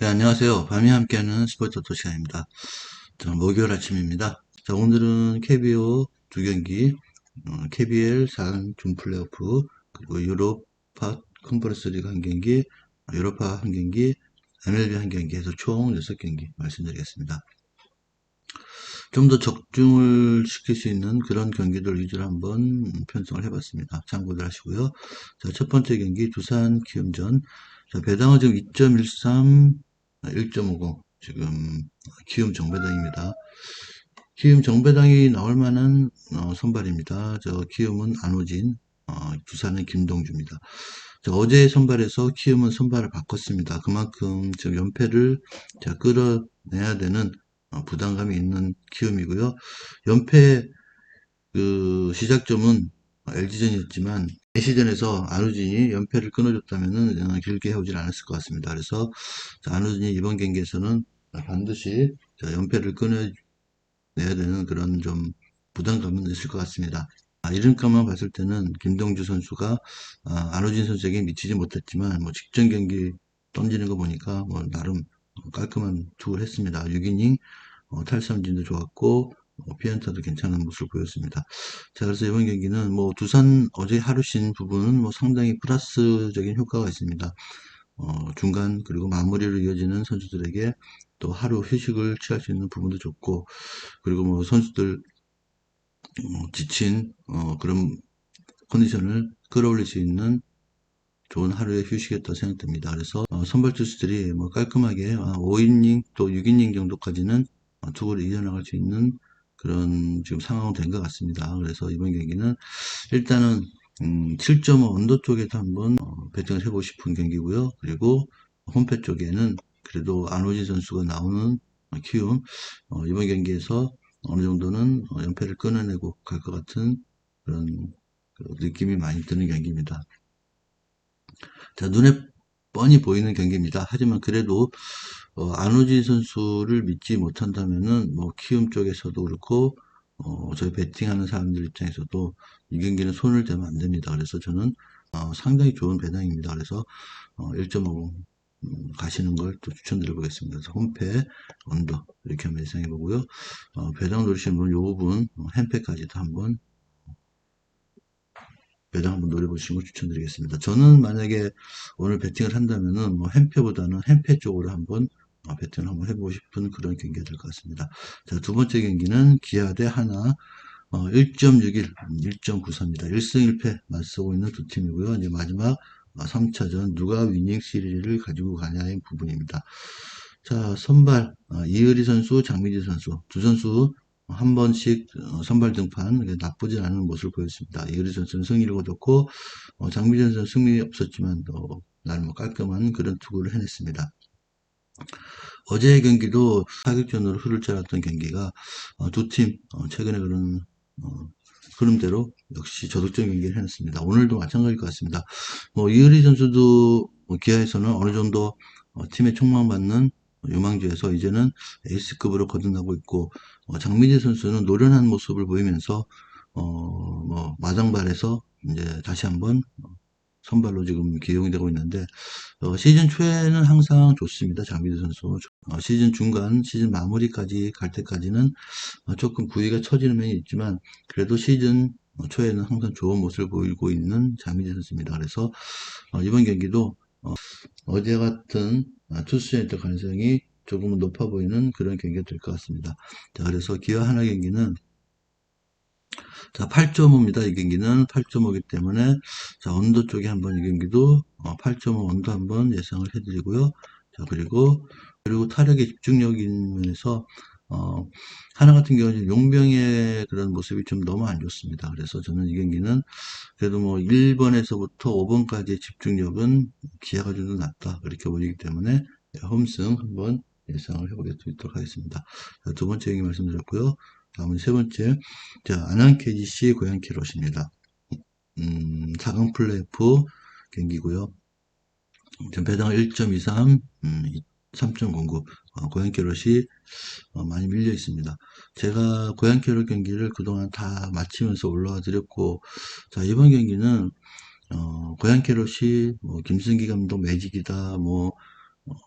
네, 안녕하세요. 밤이 함께하는 스포츠 토 시간입니다. 자, 목요일 아침입니다. 자, 오늘은 KBO 두 경기, 어, KBL 4강 준 플레이오프, 그리고 유로파 컨퍼런스 리그 한 경기, 유로파 한 경기, MLB 한 경기 해서 총 6경기 말씀드리겠습니다. 좀 더 적중을 시킬 수 있는 그런 경기들 위주로 한번 편성을 해봤습니다. 참고들 하시고요. 자, 첫 번째 경기 두산 키움전. 자, 배당은 지금 2.13, 1.50 지금 키움 정배당입니다. 키움 정배당이 나올 만한 어, 선발입니다. 저 키움은 안호진, 어, 두산은 김동주입니다. 자, 어제 선발에서 키움은 선발을 바꿨습니다. 그만큼 지금 연패를 자, 끌어내야 되는 어, 부담감이 있는 키움이고요. 연패 그 시작점은 LG전이었지만 시전에서 안우진이 연패를 끊어줬다면 어, 길게 해오질 않았을 것 같습니다. 그래서 안우진이 이번 경기에서는 반드시 연패를 끊어내야 되는 그런 좀 부담감은 있을 것 같습니다. 아, 이름값만 봤을 때는 김동주 선수가 아, 안우진 선수에게 미치지 못했지만 뭐 직전 경기 던지는 거 보니까 뭐 나름 깔끔한 투구를 했습니다. 6이닝 어, 탈삼진도 좋았고 어, 피안타도 괜찮은 모습을 보였습니다. 자, 그래서 이번 경기는 뭐 두산 어제 하루 쉰 부분은 뭐 상당히 플러스적인 효과가 있습니다. 어, 중간 그리고 마무리로 이어지는 선수들에게 또 하루 휴식을 취할 수 있는 부분도 좋고 그리고 뭐 선수들 어, 지친 어, 그런 컨디션을 끌어올릴 수 있는 좋은 하루의 휴식이었다고 생각됩니다. 그래서 어, 선발 투수들이 뭐 깔끔하게 5이닝 또 6이닝 정도까지는 투구를 이어나갈 수 있는 그런 지금 상황은 된것 같습니다. 그래서 이번 경기는 일단은 음, 7.5 언더 쪽에도 한번 어, 배팅을 해보고 싶은 경기고요. 그리고 홈페 쪽에는 그래도 안호진 선수가 나오는 키움 어, 이번 경기에서 어느 정도는 어, 연패를 끊어내고 갈 것 같은 그런 그 느낌이 많이 드는 경기입니다. 자 눈에 뻔히 보이는 경기입니다. 하지만 그래도 어, 안우진 선수를 믿지 못한다면은 뭐 키움 쪽에서도 그렇고 어, 저희 베팅하는 사람들 입장에서도 이 경기는 손을 대면 안 됩니다. 그래서 저는 어, 상당히 좋은 배당입니다. 그래서 어, 1.50 음, 가시는 걸 또 추천드려 보겠습니다. 그래서 홈페, 언더 이렇게 한번 예상해 보고요. 어, 배당 노리시는 분은 요 부분 어, 햄페까지도 한번 배당 한번 노려보시는 걸 추천드리겠습니다. 저는 만약에 오늘 배팅을 한다면은 뭐 햄페보다는 햄페 쪽으로 한번 어, 배팅을 한번 해보고 싶은 그런 경기가 될 것 같습니다. 자, 두 번째 경기는 기아 대 하나 어, 1.61, 1.93입니다. 1승 1패 맞서고 있는 두 팀이고요. 이제 마지막 3차전 어, 누가 위닝 시리즈를 가지고 가냐의 부분입니다. 자, 선발 어, 이의리 선수, 장민지 선수 두 선수 한 번씩 어, 선발 등판 나쁘지 않은 모습을 보였습니다. 이의리 선수는 승리를 거뒀고 장민지 선수는 승리 없었지만 나름 뭐 깔끔한 그런 투구를 해냈습니다. 어제의 경기도 사격전으로 흐를 줄 알았던 경기가 어, 두팀 어, 최근에 그런 어, 흐름대로 역시 저득점 경기를 해냈습니다. 오늘도 마찬가지일 것 같습니다. 뭐 이의리 선수도 뭐 기아에서는 어느 정도 팀에 촉망받는 유망주에서 이제는 에이스급으로 거듭나고 있고 장민재 선수는 노련한 모습을 보이면서 어 뭐 마장발에서 이제 다시 한번 선발로 지금 기용이 되고 있는데 어, 시즌 초에는 항상 좋습니다. 장민수 선수. 어, 시즌 중간, 시즌 마무리까지 갈 때까지는 어, 조금 구위가 처지는 면이 있지만 그래도 시즌 초에는 항상 좋은 모습을 보이고 있는 장민재 선수입니다. 그래서 어, 이번 경기도 어, 제 같은 투수전의 가능성이 조금은 높아 보이는 그런 경기가 될 것 같습니다. 자, 그래서 기아 하나 경기는 자, 8.5입니다. 이 경기는 8.5이기 때문에 자, 언더 쪽에 한번 이 경기도 8.5 어, 언더 한번 예상을 해드리고요. 자, 그리고 그리고 타력의 집중력인 면에서 어, 하나 같은 경우는 용병의 그런 모습이 좀 너무 안 좋습니다. 그래서 저는 이 경기는 그래도 뭐 1번에서부터 5번까지의 집중력은 기아가 좀 더 낫다. 그렇게 보이기 때문에 홈승 한번 예상을 해보도록 하겠습니다. 자, 두 번째 경기 말씀드렸고요. 다음은 세 번째, 자, 안양 KGC 고양 캐롯입니다. 음, 4강 플레이오프 경기고요. 전 배당 1.23, 음, 3.09, 어, 고양 캐롯이 어, 많이 밀려 있습니다. 제가 고양 캐롯 경기를 그동안 다 마치면서 올라와 드렸고, 자, 이번 경기는, 어, 고양 캐롯이 뭐, 김승기 감독 매직이다, 뭐,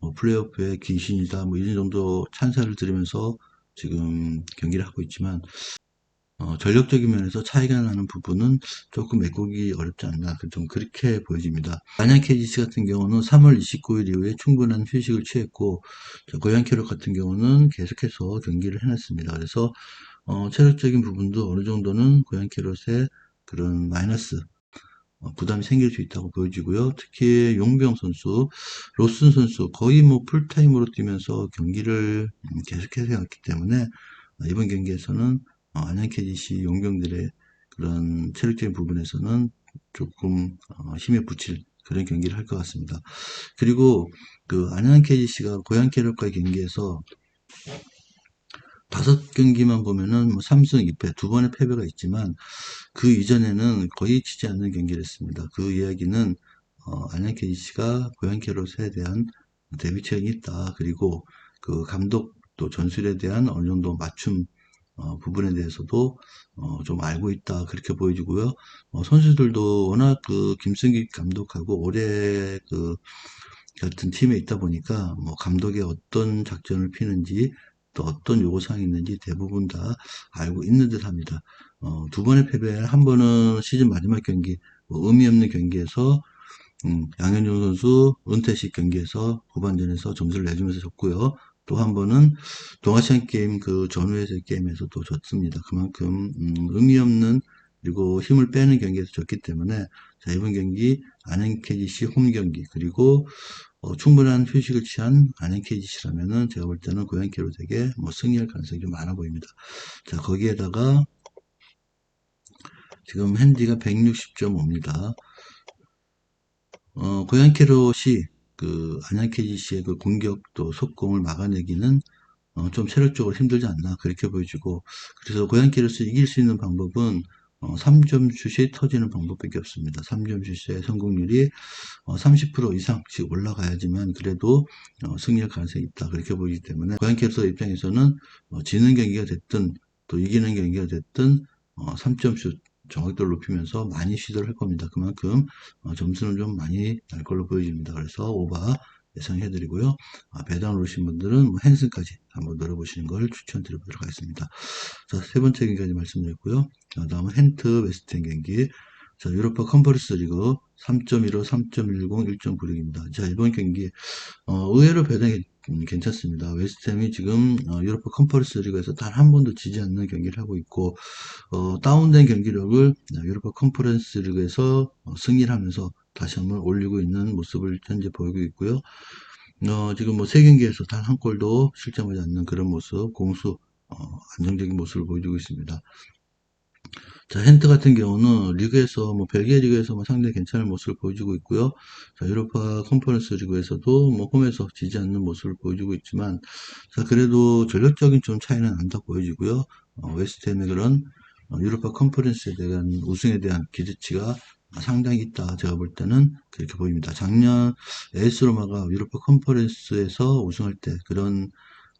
뭐 플레이오프의 귀신이다 뭐 이런 정도 찬사를 들으면서 지금 경기를 하고 있지만 어, 전력적인 면에서 차이가 나는 부분은 조금 메꾸기 어렵지 않나 좀 그렇게 보여집니다. 안양 KGC 같은 경우는 3월 29일 이후에 충분한 휴식을 취했고 고양 캐럿 같은 경우는 계속해서 경기를 해냈습니다. 그래서 어, 체력적인 부분도 어느 정도는 고양 캐럿의 그런 마이너스 어, 부담이 생길 수 있다고 보여지고요. 특히 용병 선수, 로슨 선수 거의 뭐 풀타임으로 뛰면서 경기를 음, 계속해서 해왔기 때문에 어, 이번 경기에서는 어, 안양 KGC 용병들의 그런 체력적인 부분에서는 조금 힘에 붙일 그런 경기를 할 것 같습니다. 그리고 그 안양 KGC가 고양 캐럿과의 경기에서 다섯 경기만 보면은 뭐 3승 2패 두 번의 패배가 있지만 그 이전에는 거의 지지 않는 경기를 했습니다. 그 이야기는 어, 안양 KGC가 고양 캐롯에 대한 대비책이 있다. 그리고 그 감독 또 전술에 대한 어느 정도 맞춤 어, 부분에 대해서도 어, 좀 알고 있다 그렇게 보여지고요. 어, 선수들도 워낙 그 김승기 감독하고 올해 그 같은 팀에 있다 보니까 뭐 감독의 어떤 작전을 피는지 또 어떤 요구사항이 있는지 대부분 다 알고 있는 듯 합니다. 어, 두 번의 패배, 한 번은 시즌 마지막 경기, 뭐 의미 없는 경기에서, 음, 양현종 선수 은퇴식 경기에서 후반전에서 점수를 내주면서 졌고요. 또 한 번은 동아시안 게임 그 전후에서의 게임에서 또 졌습니다. 그만큼, 음, 의미 없는 그리고 힘을 빼는 경기에서 졌기 때문에 자, 이번 경기 KGC 홈 경기 그리고 어, 충분한 휴식을 취한 안양 KGC라면은 제가 볼 때는 고양 캐롯에게 뭐 승리할 가능성이 좀 많아 보입니다. 자 거기에다가 지금 핸디가 160.5입니다. 어, 고양 캐롯이 그 안양 KGC의 그 공격 또 속공을 막아내기는 어, 좀 체력적으로 힘들지 않나 그렇게 보여지고 그래서 고양 캐롯을 이길 수 있는 방법은 어, 3점 슛이 터지는 방법밖에 없습니다. 3점 슛의 성공률이 어, 30% 이상씩 올라가야지만 그래도 어, 승리할 가능성이 있다. 그렇게 보이기 때문에 고양 캡서 입장에서는 어, 지는 경기가 됐든 또 이기는 경기가 됐든 어, 3점 슛 정확도를 높이면서 많이 시도를 할 겁니다. 그만큼 어, 점수는 좀 많이 날 걸로 보여집니다. 그래서 오바 예상해드리고요. 아, 배당 오르신 분들은 뭐 핸슨까지 한번 노려보시는 걸 추천드려보도록 하겠습니다. 자, 세 번째 경기까지 말씀드렸고요. 자, 다음은 헨트 웨스트햄 경기. 자, 유로파 컨퍼런스 리그 3.15, 3.10, 1.96입니다. 자, 이번 경기, 어, 의외로 배당이 괜찮습니다. 웨스트햄이 지금 어, 유로파 컨퍼런스 리그에서 단 한 번도 지지 않는 경기를 하고 있고 어, 다운된 경기력을 유로파 컨퍼런스 리그에서 어, 승리를 하면서 다시 한번 올리고 있는 모습을 현재 보이고 있고요. 어, 지금 뭐 세 경기에서 단 한 골도 실점하지 않는 그런 모습, 공수 어, 안정적인 모습을 보여주고 있습니다. 자, 헨트 같은 경우는 리그에서, 뭐, 벨기에 리그에서 뭐 상당히 괜찮은 모습을 보여주고 있고요. 자, 유로파 컨퍼런스 리그에서도 뭐, 홈에서 지지 않는 모습을 보여주고 있지만, 자, 그래도 전력적인 좀 차이는 난다 보여지고요. 어, 웨스트햄의 그런 어, 유로파 컨퍼런스에 대한 우승에 대한 기대치가 상당히 있다. 제가 볼 때는 그렇게 보입니다. 작년 에스 로마가 유로파 컨퍼런스에서 우승할 때 그런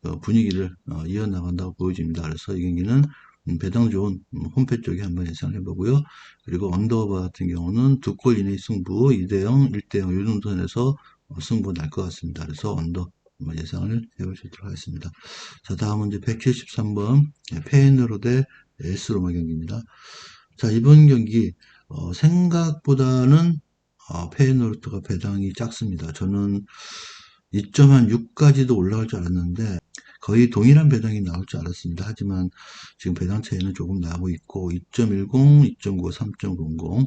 어, 분위기를 어, 이어나간다고 보여집니다. 그래서 이 경기는 음, 배당 좋은 음, 홈페 쪽에 한번 예상을 해보고요. 그리고 언더오버 같은 경우는 두 골 이내의 승부 2대0, 1대0 유동선에서 어, 승부 날 것 같습니다. 그래서 언더 예상을 있도록 하겠습니다. 자, 다음은 이제 173번 페이너로 대 에스로마 경기입니다. 자, 이번 경기 어, 생각보다는 어, 페이노르트가 배당이 작습니다. 저는 2.6까지도 올라갈 줄 알았는데 거의 동일한 배당이 나올 줄 알았습니다. 하지만 지금 배당 차이는 조금 나고 있고 2.10, 2.95, 3.00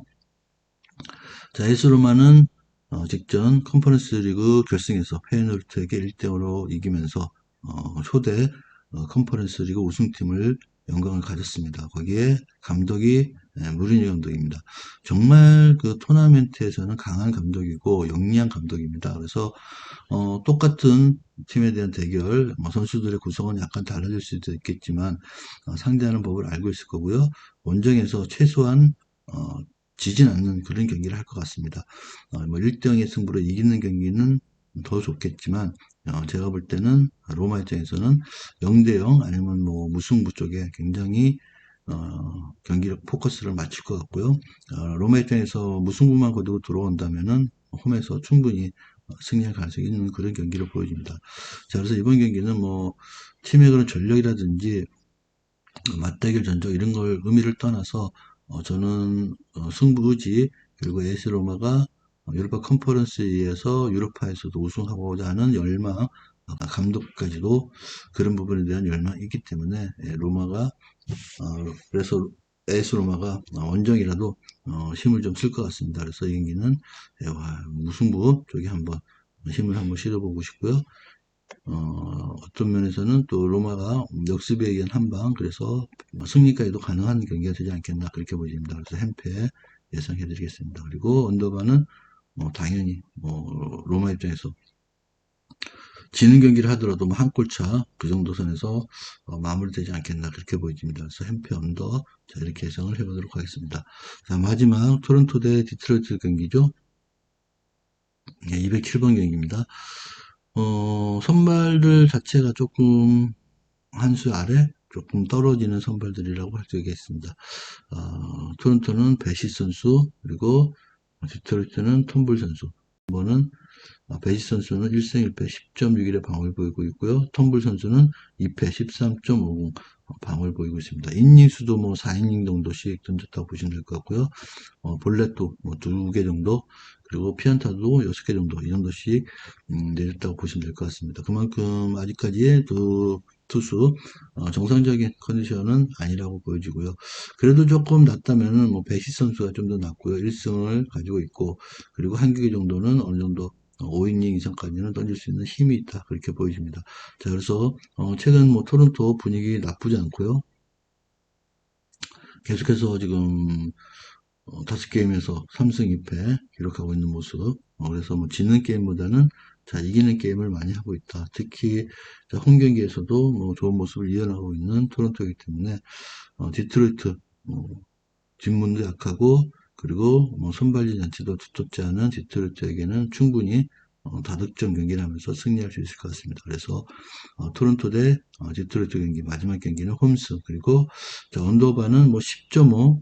자, 에스로마는 어, 직전 컨퍼런스 리그 결승에서 페이노르트에게 1대5로 이기면서 어, 초대 어, 컨퍼런스 리그 우승팀을 영광을 가졌습니다. 거기에 감독이 네, 무리뉴 감독입니다. 정말 그 토너멘트에서는 강한 감독이고 영리한 감독입니다. 그래서 어, 똑같은 팀에 대한 대결, 뭐 선수들의 구성은 약간 달라질 수도 있겠지만 어, 상대하는 법을 알고 있을 거고요. 원정에서 최소한 어, 지진 않는 그런 경기를 할 것 같습니다. 어, 뭐 1대0의 승부로 이기는 경기는 더 좋겠지만 어, 제가 볼 때는 로마 입장에서는 0대0 아니면 뭐 무승부 쪽에 굉장히 어, 경기력 포커스를 맞출 것 같고요. 어, 로마 입장에서 무승부만 거두고 들어온다면은 홈에서 충분히 승리할 가능성이 있는 그런 경기를 보여줍니다. 자, 그래서 이번 경기는 뭐 팀의 그런 전력이라든지 맞대결 전적 이런 걸 의미를 떠나서 어, 저는 어, 승부 의지 그리고 에스 로마가 유로파 컨퍼런스에서 유로파에서도 우승하고자 하는 열망 어, 감독까지도 그런 부분에 대한 열망이 있기 때문에 예, 로마가 어, 그래서 에스 로마가 원정이라도 어, 힘을 좀 쓸 것 같습니다. 그래서 이 경기는 예, 와, 무승부 쪽에 한번 힘을 한번 실어보고 싶고요. 어, 어떤 면에서는 또 로마가 역습에 의한 한방 그래서 승리까지도 가능한 경기가 되지 않겠나 그렇게 보입니다. 그래서 햄패 예상해 드리겠습니다. 그리고 언더바는 뭐 당연히 뭐 로마 입장에서 지는 경기를 하더라도 뭐 한 골차 그 정도 선에서 어, 마무리되지 않겠나 그렇게 보여집니다. 그래서 햄페 언더 자 이렇게 예상을 해보도록 하겠습니다. 자 마지막 토론토 대 디트로이트 경기죠. 네, 207번 경기입니다. 어, 선발들 자체가 조금 한 수 아래 조금 떨어지는 선발들이라고 할 수 있겠습니다. 어, 토론토는 베시 선수 그리고 디트로이트는 톰블 선수. 이번은 베시 선수는 1승 1패 10.61의 방어를 보이고 있고요. 톰블 선수는 2패 13.50 방어를 보이고 있습니다. 인닝 수도 뭐 4이닝 정도씩 던졌다고 보시면 될 것 같고요. 어, 볼넷도 뭐 2개 정도 그리고 피안타도 6개 정도 이 정도씩 음, 내렸다고 보시면 될 것 같습니다. 그만큼 아직까지의 그 투수 어, 정상적인 컨디션은 아니라고 보여지고요. 그래도 조금 낫다면은 뭐 베시 선수가 좀더 낫고요. 1승을 가지고 있고 그리고 한 경기 정도는 어느 정도 5이닝 이상까지는 던질 수 있는 힘이 있다 그렇게 보여집니다. 자 그래서 어, 최근 뭐 토론토 분위기 나쁘지 않고요. 계속해서 지금 어, 다섯 게임에서 3승 2패 기록하고 있는 모습. 어, 그래서 뭐 지는 게임보다는 자 이기는 게임을 많이 하고 있다. 특히 자, 홈 경기에서도 뭐 좋은 모습을 이어나가고 있는 토론토이기 때문에 어, 디트로이트 뭐, 뒷문도 약하고 그리고 뭐 선발진 자체도 두텁지 않은 디트로이트에게는 충분히 어, 다득점 경기를 하면서 승리할 수 있을 것 같습니다. 그래서 어, 토론토 대 어, 디트로이트 경기 마지막 경기는 홈스 그리고 자, 언더바는 뭐 10.5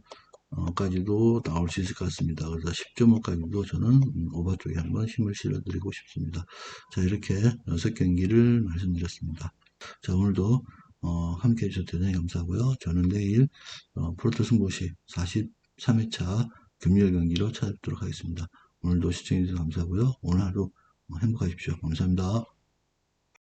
까지도 나올 수 있을 것 같습니다. 그래서 10.5까지도 저는 음, 오버 쪽에 한번 힘을 실어드리고 싶습니다. 자 이렇게 6경기를 말씀드렸습니다. 자 오늘도 어, 함께 해주셔서 대단히 감사하고요. 저는 내일 어, 프로토 승부시 43회차 금요일 경기로 찾아뵙도록 하겠습니다. 오늘도 시청해주셔서 감사하고요. 오늘 하루 행복하십시오. 감사합니다.